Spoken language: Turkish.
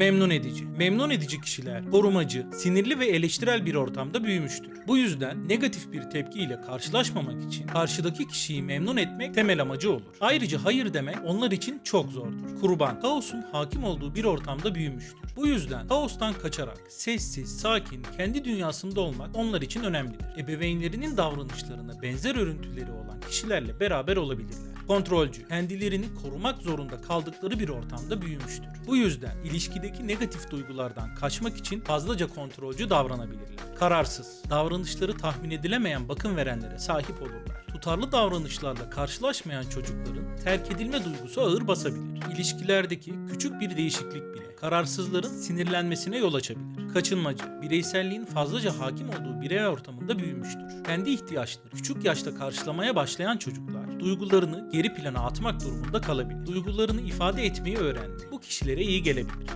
Memnun edici. Memnun edici kişiler korumacı, sinirli ve eleştirel bir ortamda büyümüştür. Bu yüzden negatif bir tepkiyle karşılaşmamak için karşıdaki kişiyi memnun etmek temel amacı olur. Ayrıca hayır demek onlar için çok zordur. Kurban, kaosun hakim olduğu bir ortamda büyümüştür. Bu yüzden kaostan kaçarak sessiz, sakin, kendi dünyasında olmak onlar için önemlidir. Ebeveynlerinin davranışlarına benzer örüntüleri olan kişilerle beraber olabilirler. Kontrolcü, kendilerini korumak zorunda kaldıkları bir ortamda büyümüştür. Bu yüzden ilişkideki negatif duygulardan kaçmak için fazlaca kontrolcü davranabilirler. Kararsız, davranışları tahmin edilemeyen bakım verenlere sahip olurlar. Tutarlı davranışlarla karşılaşmayan çocukların terk edilme duygusu ağır basabilir. İlişkilerdeki küçük bir değişiklik bile kararsızların sinirlenmesine yol açabilir. Kaçınmacı, bireyselliğin fazlaca hakim olduğu birey ortamında büyümüştür. Kendi ihtiyaçları küçük yaşta karşılamaya başlayan çocuklar duygularını geri plana atmak durumunda kalabilir. Duygularını ifade etmeyi öğrendi. Bu kişilere iyi gelebilir.